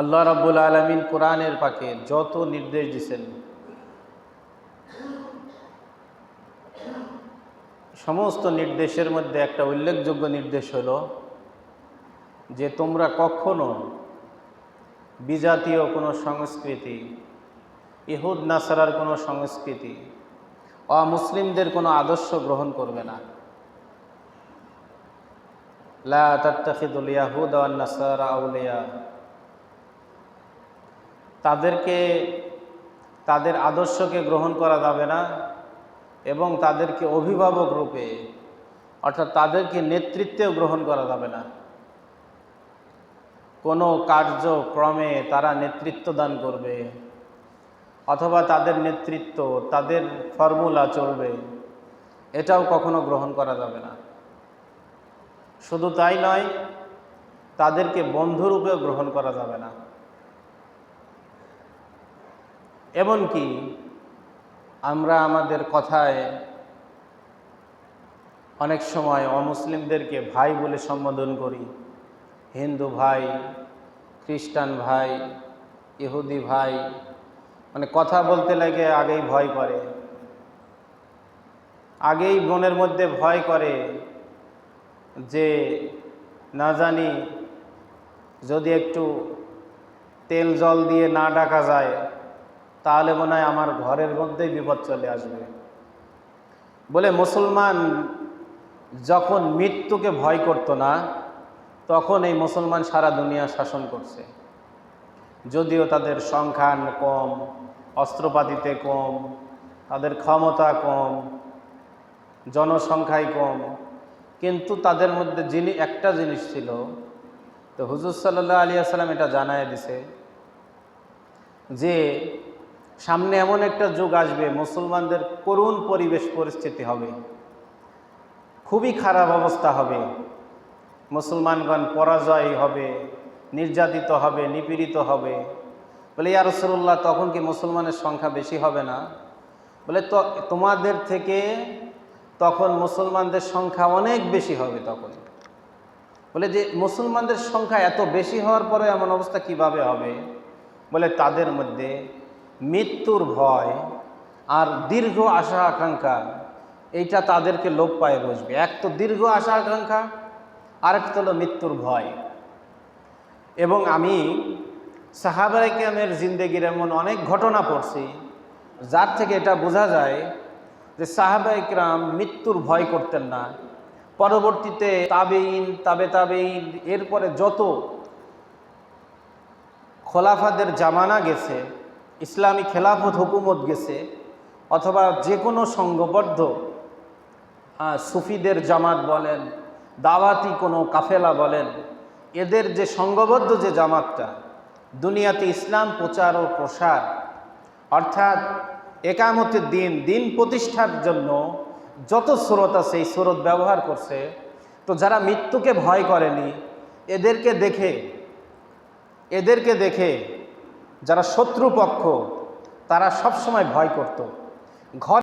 আল্লাহ রাব্বুল আলমিন কোরআনের পাকে যত নির্দেশ দিছেন। সমস্ত নির্দেশের মধ্যে একটা উল্লেখযোগ্য নির্দেশ হলো যে তোমরা কখনো বিজাতীয় কোনো সংস্কৃতি, ইহুদ, নাসারার কোনো সংস্কৃতি, অমুসলিমদের কোনো আদর্শ গ্রহণ করবে না। লা তাত্তাখিদুল ইয়াহুদ নাসারা আউলিয়া। তাদেরকে, তাদের আদর্শকে গ্রহণ করা যাবে না এবং তাদেরকে অভিভাবক রূপে, অর্থাৎ তাদেরকে নেতৃত্বেও গ্রহণ করা যাবে না। কোনো কার্যক্রমে তারা নেতৃত্ব দান করবে অথবা তাদের নেতৃত্ব, তাদের ফর্মুলা চলবে, এটাও কখনো গ্রহণ করা যাবে না। শুধু তাই নয়, তাদেরকে বন্ধুরূপেও গ্রহণ করা যাবে না। এমনকি আমরা আমাদের কথায় অনেক সময় অমুসলিমদেরকে ভাই বলে সম্বোধন করি। হিন্দু ভাই, খ্রিস্টান ভাই, ইহুদি ভাই মানে কথা বলতে লাগে আগেই ভয় করে। আগেই মনের মধ্যে ভয় করে যে, না জানি যদি একটু তেল জল দিয়ে না ডাকা যায় তাহলে মনে হয় আমার ঘরের মধ্যেই বিপদ চলে আসবে। বলে, মুসলমান যখন মৃত্যুকে ভয় করতো না, তখন এই মুসলমান সারা দুনিয়া শাসন করছে। যদিও তাদের সংখ্যান কম, অস্ত্রপাতিতে কম, তাদের ক্ষমতা কম জনসংখ্যায় কম, কিন্তু তাদের মধ্যে যিনি একটা জিনিস ছিল, তো হুজুর সাল্লাহ আলী আসসালাম এটা জানায় দিছে যে সামনে এমন একটা যুগ আসবে, মুসলমানদের করুণ পরিবেশ পরিস্থিতি হবে। খুবই খারাপ অবস্থা হবে। মুসলমানগণ পরাজয় হবে, নির্যাতিত হবে, নিপীড়িত হবে। বলে, ইয়া রসুল্লাহ তখন কি মুসলমানের সংখ্যা বেশি হবে না? বলে, তো, তোমাদের থেকে তখন মুসলমানদের সংখ্যা অনেক বেশি হবে তখন। বলে, যে মুসলমানদের সংখ্যা এত বেশি হওয়ার পরে এমন অবস্থা কীভাবে হবে? বলে, তাদের মধ্যে মৃত্যুর ভয় আর দীর্ঘ আশা আকাঙ্ক্ষা, এইটা তাদেরকে লোপ পায়ে বসবে। এক তো দীর্ঘ আশা আকাঙ্ক্ষা আরেকটা হলো মৃত্যুর ভয়। এবং আমি সাহাবাইকামের জিন্দেগির এমন অনেক ঘটনা পড়ছি, যার থেকে এটা বোঝা যায় যে সাহাবাইকরাম মৃত্যুর ভয় করতেন না। পরবর্তীতে তাবেইন তাবে তাবেইন এরপরে যত খোলাফাদের জামানা গেছে ইসলামী খেলাফত হুকুমত গেছে, অথবা যে কোনো সংঘবদ্ধ সুফিদের জামাত বলেন, দাওয়াতি কোনো কাফেলা বলেন, এদের যে সংঘবদ্ধ যে জামাতটা, দুনিয়াতে ইসলাম প্রচার ও প্রসার, অর্থাৎ একামতের দিন দিন প্রতিষ্ঠার জন্য যত স্রোত আছে, এই স্রোত ব্যবহার করছে, তো যারা মৃত্যুকে ভয় করেনি, এদেরকে দেখে এদেরকে দেখে যারা শত্রুপক্ষ তারা সবসময় ভয় করত। ঘর